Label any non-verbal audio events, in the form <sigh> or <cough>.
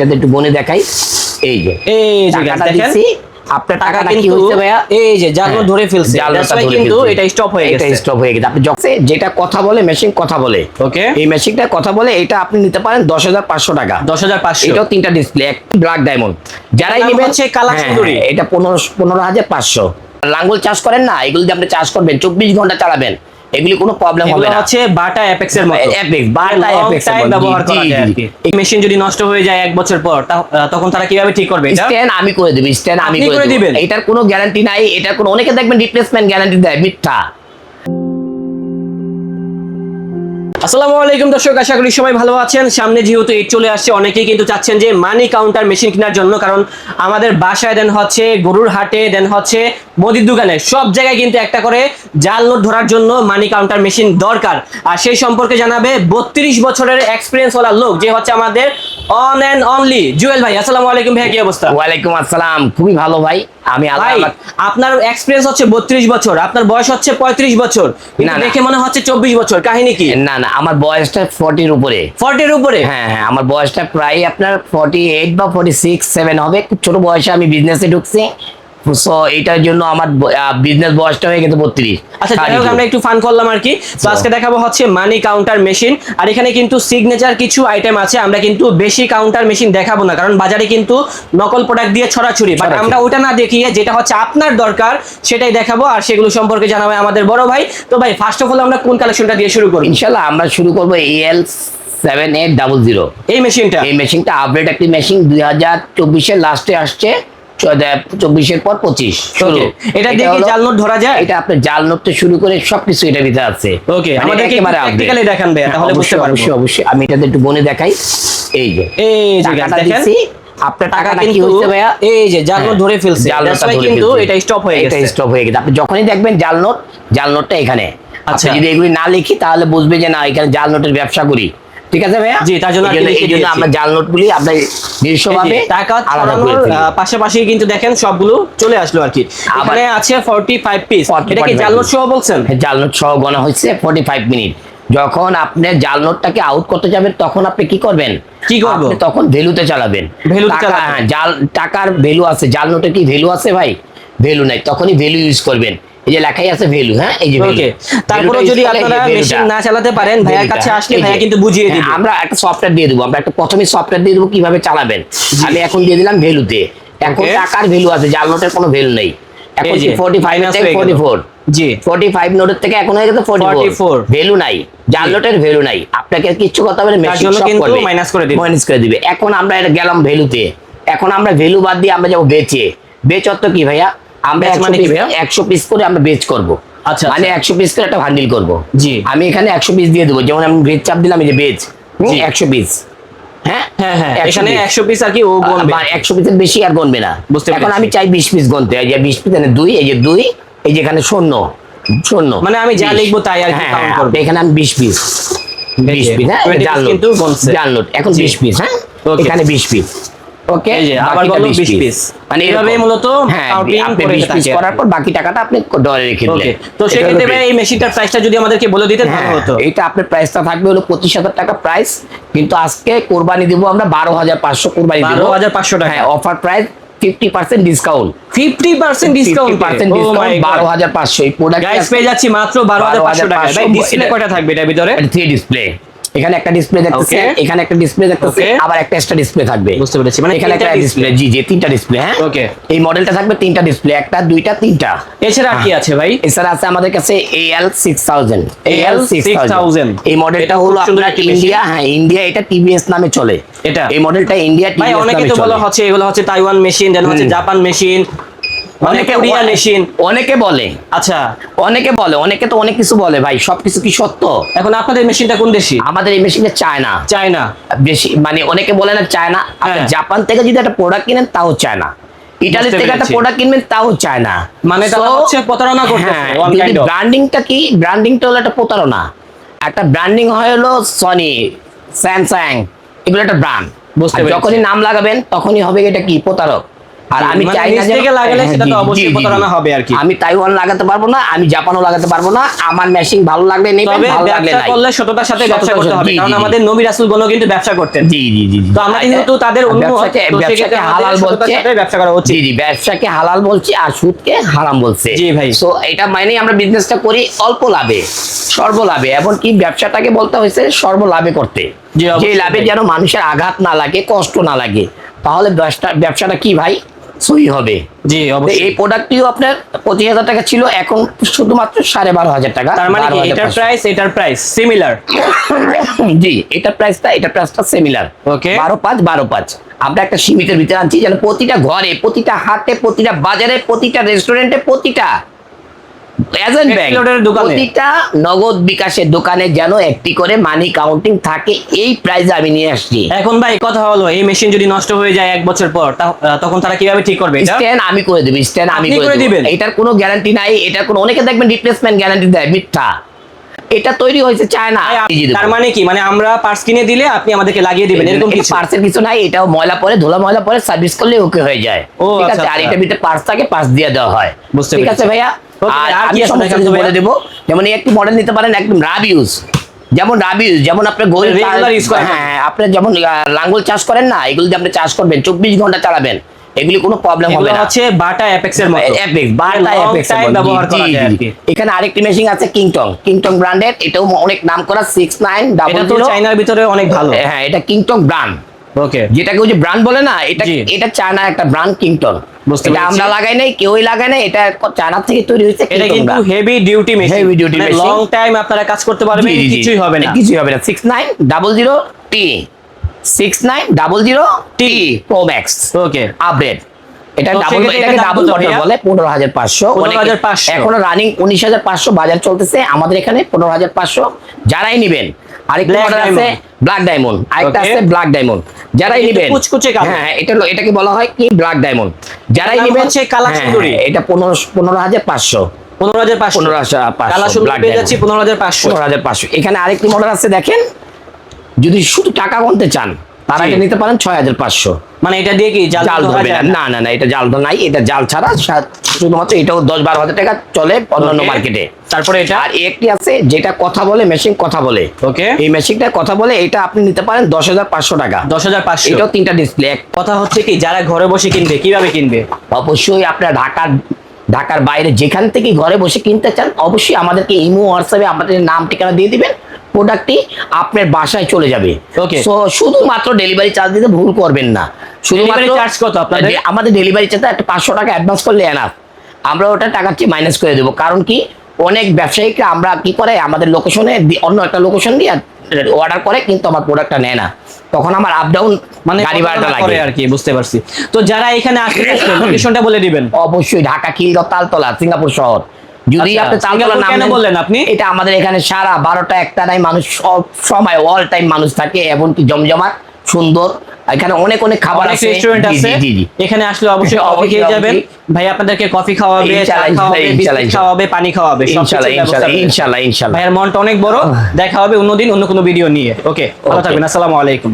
যাতে একটু বনে দেখাই। এই যে এই যে গাছ দেখেন? আপনার টাকাটা কি হচ্ছে ভাইয়া? এই যে জাল হ্যাঁ, ধরে ফেলছে। জালটা That's why ধরে কিন্তু এটা স্টপ হয়ে এটা স্টপ হয়ে গেছে। আপনি যখন যেটা কথা বলে মেশিন কথা বলে। ওকে এই মেশিনটা কথা বলে এটা আপনি নিতে পারেন দশ হাজার পাঁচশো টাকা। দশ হাজার পাঁচশো। এটাও তিনটা ডিসপ্লে এক ব্ল্যাক ডায়মন্ড যারাই নেবেন হচ্ছে কালা সুন্দরী। এটা পনেরো পনেরো হাজার পাঁচশো। লাঙ্গল চাষ করেন না এগুলো দিয়ে আপনি চাষ করবেন। চব্বিশ ঘণ্টা চালাবেন। এগুলি কোনো প্রবলেম হবে না। হচ্ছে বাটা অ্যাপেক্স এর মতো। অ্যাপেক্স বাটা অ্যাপেক্স এর ব্যবহার করা যায় আর কি। এই মেশিন যদি নষ্ট হয়ে যায় এক বছর পর তখন তারা কীভাবে ঠিক করবে এটা? স্ট্যান্ড আমি করে দেব স্ট্যান্ড আমি করে দেব? এটার কোনো গ্যারান্টি নাই এটার কোনো অনেকে দেখবেন রিপ্লেসমেন্ট গ্যারান্টি দেয় মিথ্যা। আসসালামু আলাইকুম দর্শক আশা করি সবাই ভালো আছেন। সামনে যেহেতু ঈদ চলে আসছে অনেকেই কিন্তু চাচ্ছেন যে মানি কাউন্টার মেশিন কেনার জন্য কারণ আমাদের বাসায় দেন হচ্ছে গরুর হাটে দেন হচ্ছে মুদির দোকানে। সব জায়গায় কিন্তু একটা করে জাল নোট ধরার জন্য মানি কাউন্টার মেশিন দরকার। আর সেই সম্পর্কে জানাবে বত্রিশ বছরের এক্সপিরিয়েন্স ওয়ালা লোক যে হচ্ছে আমাদের অন অ্যান্ড অনলি জুয়েল ভাই। আসসালামু আলাইকুম ভাই কি অবস্থা? ওয়ালাইকুম আসসালাম খুবই ভালো ভাই। আমি ভাই আপনার এক্সপিরিয়েন্স হচ্ছে বত্রিশ বছর আপনার বয়স হচ্ছে পঁয়ত্রিশ বছর। দেখে মনে হচ্ছে চব্বিশ বছর কাহিনী কি? না না আমার বয়সটা ফর্টির উপরে। ফর্টির উপরে? হ্যাঁ হ্যাঁ আমার বয়সটা প্রায় আপনার ফর্টি এইট বা ফর্টি সিক্স সেভেন হবে। খুব ছোট বয়সে আমি বিজনেসে ঢুকছি। সো এটার জন্য আমার বিজনেস বয়সটা হয়ে গেছে বত্রিশ। আচ্ছা যাই হোক আমরা একটু ফান করলাম আর কি। তো আজকে দেখাবো হচ্ছে মানি কাউন্টার মেশিন আর এখানে কিন্তু সিগনেচার কিছু আইটেম আছে আমরা কিন্তু বেশি কাউন্টার মেশিন দেখাবো না কারণ বাজারে কিন্তু নকল প্রোডাক্ট দিয়ে ছড়াছড়ি। বাট আমরা ওটা না দেখিয়ে যেটা হচ্ছে আপনার দরকার সেটাই দেখাবো। আর সেগুলো সম্পর্কে জানাবে আমাদের বড় ভাই। তো ভাই ফার্স্ট অফ অল আমরা কোন কালেকশনটা দিয়ে শুরু করব? ইনশাল্লাহ আমরা শুরু করব L seven eight double zero এই মেশিনটা এই মেশিনটা আপডেট একটি মেশিন দুই হাজার চব্বিশের লাস্টে আসছে। চব্বিশের পর পঁচিশ। এটা দিয়ে জাল নোট ধরা যায়? এটা আপনার জাল নোটটা শুরু করে সবকিছু ভিতরে আছে। ওকে মানে আমাদেরকে একেবারে একটু দেখান ভাইয়া, হ্যাঁ, তাহলে বুঝতে অবশ্যই, পারব। অবশ্যই। অবশ্যই আমি এটাতে একটু বনে দেখাই। এই যে এই যে দেখেন? আপনার টাকা কি হচ্ছে ভাইয়া? এই যে জাল নোট হ্যাঁ, ধরে ফেলছে। জাল নোটটা কিন্তু এটা স্টপ হয়ে এটা স্টপ হয়ে গেছে। আপনি যখনই দেখবেন জাল নোট জাল নোটটা এখানে। আচ্ছা। যদি এগুলি না লিখি তাহলে বুঝবে যে না এখানে জাল নোটের ব্যবসা করি। ঠিক আছে ভাইয়া? জি, তার জন্য এই। আমরা জাল নোটগুলি আমরা নিজস্বভাবে টাকা ছড়ানোর পাশাপাশি কিন্তু দেখেন সবগুলো চলে আসলো আর কি। এখানে আছে 45 পিস 40, এটা কি জাল নোট সহ বলছেন? হ্যাঁ, জাল নোট সহ গণা ফর্টি ফাইভ মিনিট যখন আপনি জাল নোটটাকে আউট করতে যাবেন তখন আপনি কি করবেন? কি করব? আপনি তখন ভ্যালুতে চালাবেন। ভ্যালুতে চালাবেন। হ্যাঁ, জাল টাকার ভ্যালু আছে। জাল নোটে কি ভ্যালু আছে ভাই? ভ্যালু নাই তখনই ভ্যালু ইউজ করবেন। এই যে লেখাই আছে ভ্যালু হ্যাঁ? এই যে ওকে তারপরে যদি আপনারা মেশিন না চালাতে পারেন ভাইয়ার কাছে আসলে ভাইয়া কিন্তু বুঝিয়ে হ্যাঁ, দিবে। আমরা একটা সফটওয়্যার দিয়ে দেবো আমরা একটা প্রথমে সফটওয়্যার দিয়ে দেবো কীভাবে চালাবেন। আমি এখন দিয়ে দিলাম ভ্যালুতে এখন টাকার ভ্যালু আছে জাল নোটের কোনো ভ্যালু নেই। এখন এই যে, ফোর্টি ফাইভ minus হয়ে গেল। Forty four G. Forty five নোটের থেকে এখন হয়ে গেছে 44 ভ্যালু নাই জাল নোটের ভ্যালু নাই। আপনাকে কিচ্ছু কথা বলে মেশিন সব কিন্তু করবে। minus করে দিবে। মাইনাস করে দিবে। এখন আমরা এটা গেলাম ভ্যালুতে এখন আমরা ভ্যালু বাদ দিয়ে আমরা যাব বেচে। বেচ অর্থ কি ভাইয়া? আমরা একশো পিস করে আমরা বেচ করব। আচ্ছা, মানে একশো পিস করে একটা ভান্ডিল করব। জি। আমি এখানে একশো পিস দিয়ে দেবো। যেমন আমি বেচ চাপ দিলাম এই যে বেচ একশো পিস হ্যাঁ? হ্যাঁ হ্যাঁ। এখানে piece। 100 পিস আর কি ও গুনবে একশো পিসের বেশি আর গণবে না। বুঝতে এখন আমি চাই বিশ পিস গণতে। এই যে বিশ পিস দুই এই যে দুই এই যে এখানে শূন্য। শূন্য। মানে আমি যা লিখব তাই আর কি এখানে আমি বিশ পিস বিশ পিস হ্যাঁ 20 জাল নোট এখন। বিশ পিস হ্যাঁ. এখানে বিশ পিস ওকে আবার গেল 20 piece। মানে এভাবে মূলত হ্যাঁ পিস করার পর বাকি টাকাটা আপনি ডরে রেখে দিলেন। তো এটা সেক্ষেত্রে এই মেশিনটার প্রাইসটা যদি আমাদেরকে বলে দিতেন ভালো হ্যাঁ, হতো। এটা আপনার প্রাইসটা থাকবে হলো পঁচিশ হাজার টাকা প্রাইস কিন্তু আজকে কোরবানি দিব আমরা বারো হাজার পাঁচশো কোরবানি দিব। 12,500 টাকা। হ্যাঁ offer price fifty percent discount 50% discount percent discount বারো হাজার পাঁচশো। এই প্রোডাক্ট গাইস পেয়ে যাচ্ছি মাত্র 12500 টাকা ভাই ডিসপ্লে এটা- কয়টা থাকবে এটার ভিতরে? ডিসপ্লে এখানে একটা ডিসপ্লে দেখতেছে এখানে একটা ডিসপ্লে দেখতেছে আবার একটা এক্সট্রা ডিসপ্লে থাকবে। বুঝতে পেরেছি, মানে এখানে একটা ডিসপ্লে জি জি তিনটা ডিসপ্লে হ্যাঁ? Okay. এই মডেলটা থাকবে তিনটা ডিসপ্লে একটা দুইটা তিনটা। এছাড়া আর কি আছে ভাই? এছাড়া আছে আমাদের কাছে AL সিক্স থাউজেন্ড AL 6000 এই মডেলটা হলো আপনার ইন্ডিয়া হ্যাঁ ইন্ডিয়া এটা টিভিএস নামে চলে। এটা? এই মডেলটা ইন্ডিয়া ভাই অনেকে নামে তো বলা হচ্ছে এগুলো হচ্ছে তাইওয়ান মেশিন দেন হচ্ছে জাপান মেশিন অনেকে মেশিন অনেকে বলে। আচ্ছা। অনেকে বলে অনেকে তো অনেক কিছু বলে ভাই সবকিছু কি সত্য? এখন আপনাদের মেশিনটা কোন দেশি? আমাদের এই মেশিনে চায় না চায়না। বেশি মানে অনেকে বলে না চায় না আপনি হ্যাঁ। জাপান থেকে যদি একটা প্রোডাক্ট কিনেন তাও চায় না ইটালি থেকে একটা প্রোডাক্ট কিনবেন তাও চায় না মানে তারা হচ্ছে প্রতারণা করতেছে, হ্যাঁ, of। ব্র্যান্ডিংটা কি ব্র্যান্ডিংটা হলো একটা প্রতারণা। একটা ব্র্যান্ডিং হয় হলো সনি স্যামসাং এগুলো একটা ব্র্যান্ড বুঝতে। যখনই নাম লাগাবেন তখনই হবে এটা কি প্রতারক। আর আমি মানে চাই না থেকে লাগালে হ্যাঁ, সেটা তো অবশ্যই জি, জি, প্রতারণা হবে আর কি। আমি তাইওয়ান লাগাতে পারব না আমি জাপানও লাগাতে পারব না আমার মেশিন ভালো লাগলে নেবেন ভালো লাগলে নাই। করলে সততার সাথে ব্যবসা করতে হবে কারণ। আমাদের নবী রাসূল গণ কিন্তু ব্যবসা করতেন। জি জি জি তো আমরা কিন্তু তাদের ব্যবসাকে ব্যবসাকে হালাল বলছে ব্যবসা করা উচিত। জি জি ব্যবসাকে হালাল বলছে আর সুদকে হারাম বলছে। জি ভাই। সো এটা মানে আমরা বিজনেসটা করি অল্প লাভে সর্ব লাভে এবং কি ব্যবসাটাকে বলতে হয়েছে সর্ব লাভে করতে। যে লাভে যেন মানুষের আঘাত না লাগে কষ্ট না লাগে। তাহলে ব্যবসা ব্যবসাটা কি ভাই? সই হবে। জি অবশ্যই। এই প্রোডাক্টটিও আপনার পঁচিশ হাজার টাকা ছিল এখন শুধুমাত্র সাড়ে বারো হাজার টাকা। তার মানে কি 12,500 এটার প্রাইস এটার প্রাইস সিমিলার <coughs> জি এটা প্রাইসটা এটা প্রাইসটা সিমিলার ওকে বারো পাঁচ বারো পাঁচ। আমরা একটা সীমিতের ভিতরে আনছি যেন প্রতিটা ঘরে প্রতিটা হাটে প্রতিটা বাজারে প্রতিটা রেস্টুরেন্টে প্রতিটা এজেন্ট ব্যাংক প্রতিটা নগদ বিকাশের দোকানে যেন একটি করে মানি কাউন্টিং থাকে এই আমি নিয়ে আসছি। এখন ভাই কথা হলো এই মেশিন যদি নষ্ট হয়ে যায় এক বছর পর তখন তারা কীভাবে ঠিক করবে স্ট্যান্ড আমি করে দেবো স্ট্যান্ড আমি করে? এটার কোনো গ্যারান্টি নাই এটার কোনো অনেকে দেখবেন রিপ্লেসমেন্ট গ্যারান্টি দেয় মিথ্যা। এটা তৈরি হয়েছে চায়না তার মানে কি? মানে আমরা পার্টস কিনে দিলে আপনি আমাদেরকে লাগিয়ে দিবেন এরকম কিছু? পার্সের কিছু নাই এটাও ময়লা পরে ধুলা ময়লা পরে সার্ভিস করলে ওকে হয়ে যায়। ও, ঠিক আচ্ছা, আছে আর আচ্ছা। এটার ভিতরে পার্স থাকে পার্স দিয়ে দেওয়া হয়। বুঝতে ঠিক আছে ভাইয়া? আর আর আমি সমস্ত কিছু বলে দেবো যেমন এই একটি মডেল নিতে পারেন একদম রাব ইউজ যেমন রাব যেমন গরু করেন। হ্যাঁ। আপনার যেমন লাঙ্গল চাষ করেন না এগুলি আপনি চাষ করবেন চব্বিশ ঘণ্টা চালাবেন। এগুলি কোনো প্রবলেম হবে না। হচ্ছে বাটা অ্যাপেক্স এর মতো। এপিক্স বাটা ব্যবহার করা যায়। এখানে আরেকটি মেশিন আছে কিংটং কিংটং ব্র্যান্ডের এটাও অনেক নাম করা সিক্স নাইন ডাবল এটা তো চাইনার ভিতরে অনেক ভালো। হ্যাঁ এটা কিংটং ব্র্যান্ড ওকে যেটাকে ওই যে ব্র্যান্ড বলে না এটা এটা চায়নার একটা ব্র্যান্ড কিংটন বুঝতে এটা আমরা লাগাই নাই কেউই লাগাই নাই এটা চায়না থেকে তৈরি হয়েছে এটা কিন্তু heavy duty machine Heavy duty machine। Long time আপনারা কাজ করতে পারবেন। কিছুই হবে না। কিছুই হবে না। Six nine double zero T six nine double zero T pro max okay update এটা ডাবল এটাকে বটল? বলে 15,500 এখনও রানিং উনিশ হাজার পাঁচশো বাজার চলতেছে। আমাদের এখানে পনেরো হাজার পাঁচশো। যারাই নিবেন আরেকটা মডেল আছে ব্ল্যাক ডায়মন্ড আরেকটা আছে ব্ল্যাক ডায়মন্ড যারাই নেবেন কুচকুচে কালো। হ্যাঁ এটা এটাকে বলা হয় কি ব্ল্যাক ডায়মন্ড। যারাই নেবেন হচ্ছে কালা হ্যাঁ, সুন্দরী। হ্যাঁ, এটা পনেরো পনেরো হাজার পাঁচশো। পনেরো হাজার পাঁচশো। পনেরো হাজার কালা সুন্দর পেয়ে। যাচ্ছি পনেরো হাজার পাঁচশো। পনেরো হাজার পাঁচশো। এখানে আরেকটি মডেল আছে দেখেন। যদি শুধু টাকা গুনতে চান তার নিতে পারেন ছয় হাজার পাঁচশো। মানে এটা দিয়ে কি জাল ধরবে না। না না না এটা জাল তো নাই এটা জাল ছাড়া শুধুমাত্র এটাও দশ বারো হাজার টাকা চলে অন্যান্য মার্কেটে তারপরে এটা? আর একটি আছে যেটা কথা বলে মেশিন কথা বলে। ওকে এই মেশিনটা কথা বলে এটা আপনি নিতে পারেন দশ হাজার পাঁচশো টাকা। দশ হাজার পাঁচশো। এটাও তিনটা ডিসপ্লে কথা হচ্ছে কি যারা ঘরে বসে কিনবে কীভাবে কিনবে? অবশ্যই আপনার ঢাকার ঢাকার বাইরে যেখান থেকে ঘরে বসে কিনতে চান অবশ্যই আমাদেরকে ইমো হোয়াটসঅ্যাপে আমাদের নাম ঠিকানা দিয়ে দিবেন। প্রোডাক্টটি আপনার বাসায় চলে যাবে। ওকে সো শুধুমাত্র ডেলিভারি চার্জ দিতে ভুল করবেন না। Delivery charge কত আপনাদের? আমাদের ডেলিভারি চার্জ একটা পাঁচশো টাকা অ্যাডভান্স করলে এনাফ আমরা ওটা টাকার চেয়ে মাইনাস করে দেবো। কারণ কি? অনেক ব্যবসায়িকরা আমরা কি করে? আমাদের লোকেশনে অন্য একটা লোকেশন দিয়ে অর্ডার করে কিন্তু আমার প্রোডাক্টটা নেয় না। তখন আমার আপ ডাউন মানে গাড়ি ভাড়াটা লাগে। আর কি বুঝতে পারছি। তো যারা এখানে আসবে লোকেশনটা <coughs> বলে দিবেন। অবশ্যই ঢাকা খিলগাঁও তালতলা সিঙ্গাপুর শহর। যদি আচ্ছা, আপনি তালতলা নাম বললেন আপনি? এটা আমাদের এখানে সারা বারোটা একটা নাই মানুষ সব সময় অল টাইম মানুষ থাকে এমনকি জমজমাট সুন্দর এখানে অনেক অনেক খাবার আছে। রেস্টুরেন্ট আছে। এখানে আসলে অবশ্যই কফি খেয়ে যাবেন। ভাই আপনাদেরকে কফি খাওয়াবে খাওয়াবে ইনশাআল্লাহ, খাওয়াবে ইনশাআল্লাহ, ইনশাআল্লাহ। পানি ভাইয়ের মনটা অনেক বড়। দেখা হবে অন্যদিন অন্য কোনো ভিডিও নিয়ে। ওকে ভালো থাকবেন। আসসালামু আলাইকুম।